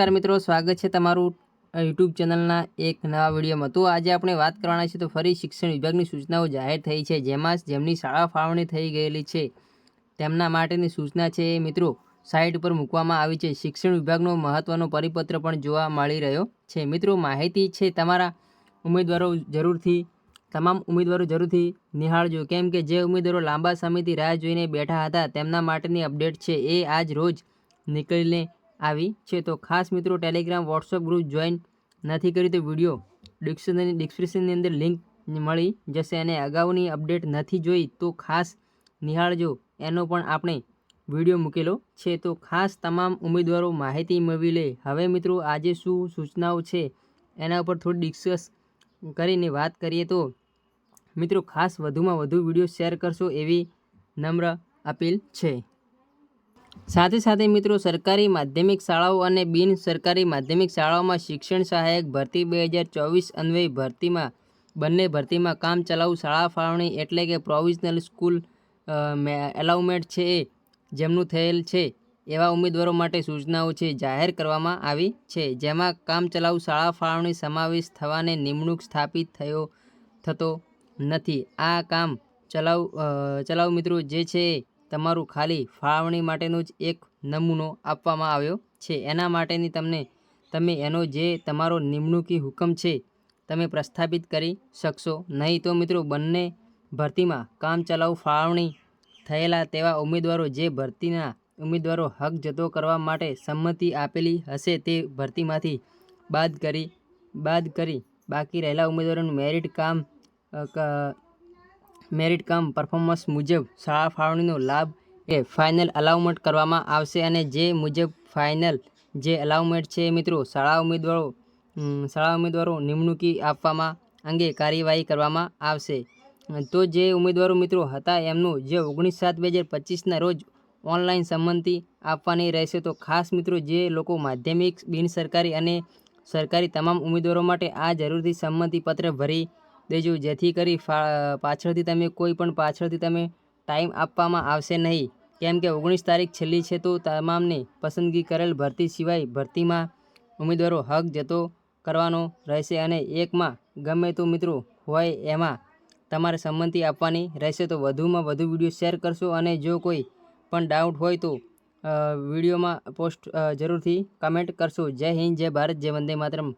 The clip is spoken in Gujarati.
નમસ્કાર મિત્રો, સ્વાગત છે તમારું યુટ્યુબ ચેનલના એક નવા વિડીયોમાં. તો આજે આપણે વાત કરવાના છે તો ફરી શિક્ષણ વિભાગની સૂચનાઓ જાહેર થઈ છે. જેમાં જેમની શાળા ફાળવણી થઈ ગયેલી છે, તેમના માટેની સૂચના છે મિત્રો સાઇટ ઉપર મૂકવામાં આવી છે. શિક્ષણ વિભાગનો મહત્ત્વનો પરિપત્ર પણ જોવા મળી રહ્યો છે. મિત્રો, માહિતી છે તમારા ઉમેદવારો જરૂરથી, તમામ ઉમેદવારો જરૂરથી નિહાળજો. કેમ કે જે ઉમેદવારો લાંબા સમયથી રાહ જોઈને બેઠા હતા, તેમના માટેની અપડેટ છે એ આજ રોજ નીકળીને આવી છે. તો ખાસ મિત્રો ટેલિગ્રામ વોટ્સઅપ ગ્રુપ જોઈન નથી કરી તો વીડિયો ડિસ્ક્રિપ્શનની ડિસ્ક્રિપ્શનની અંદર લિંક મળી જશે અને અગાઉની અપડેટ નથી જોઈ તો ખાસ નિહાળજો. એનો પણ આપણે વીડિયો મૂકેલો છે. તો ખાસ તમામ ઉમેદવારો માહિતી મેળવી લે. હવે મિત્રો, આજે શું સૂચનાઓ છે એના ઉપર થોડી ડિસ્કસ કરીને વાત કરીએ તો મિત્રો, ખાસ વધુમાં વધુ વીડિયો શેર કરશો એવી નમ્ર અપીલ છે. સાથે સાથે મિત્રો, સરકારી માધ્યમિક શાળાઓ અને બિન સરકારી માધ્યમિક શાળાઓમાં શિક્ષણ સહાયક ભરતી બે હજાર ચોવીસ અન્વયે ભરતીમાં, બંને ભરતીમાં કામ ચલાઉ શાળા ફાળવણી એટલે કે પ્રોવિઝનલ સ્કૂલ એલાઉમેન્ટ છે એ, જેમનું થયેલ છે, એવા ઉમેદવારો માટે સૂચનાઓ છે, જાહેર કરવામાં આવી છે. જેમાં કામચલાઉ શાળા ફાળવણી સમાવેશ થવાને નિમણૂક સ્થાપિત થયો, થતો નથી. આ કામ ચલાવ ચલાવ મિત્રો, જે છે તમારું ખાલી ફાળવણી માટેનો જ એક નમૂનો આપવામાં આવ્યો છે. એના માટેની તમને, તમે એનો જે તમારો નિમણૂકી હુકમ છે, તમે પ્રસ્થાપિત કરી શકશો. નહીં તો મિત્રો, બંને ભરતીમાં કામચલાઉ ફાળવણી થયેલા તેવા ઉમેદવારો જે ભરતીના ઉમેદવારો હક જતો કરવા માટે સંમતિ આપેલી હશે તે ભરતીમાંથી બાદ કરી બાદ કરી બાકી રહેલા ઉમેદવારોનું મેરિટ કામ મેરિટ કમ પરફોર્મન્સ મુજબ શાળા ફાળવણીનો લાભ એ ફાઇનલ અલાઉમેન્ટ કરવામાં આવશે અને જે મુજબ ફાઇનલ જે અલાઉમેન્ટ છે મિત્રો, શાળા ઉમેદવારો શાળા ઉમેદવારો નિમણૂકી આપવામાં અંગે કાર્યવાહી કરવામાં આવશે. તો જે ઉમેદવારો મિત્રો હતા એમનું જે ઓગણીસ સાત બે હજાર પચીસના રોજ ઓનલાઈન સંમતિ આપવાની રહેશે, તો ખાસ મિત્રો જે લોકો માધ્યમિક, બિન સરકારી અને સરકારી તમામ ઉમેદવારો માટે આ જરૂરથી સંમતિપત્ર ભરી દેજો, જેથી કરી પાછળથી તમે કોઈ પણ પાછળથી તમે ટાઈમ આપવામાં આવશે નહીં. કેમ કે ઓગણીસ તારીખ છેલ્લી છે તો તમામને પસંદગી કરેલ ભરતી સિવાય ભરતીમાં ઉમેદવારો હક જતો કરવાનો રહેશે અને એકમાં ગમે તો મિત્રો હોય એમાં તમારે સંમતિ આપવાની રહેશે. તો વધુમાં વધુ વીડિયો શેર કરશો અને જો કોઈ પણ ડાઉટ હોય તો વિડીયોમાં પોસ્ટ જરૂરથી કમેન્ટ કરશો. જય હિન્દ, જય ભારત, જય વંદે માતરમ.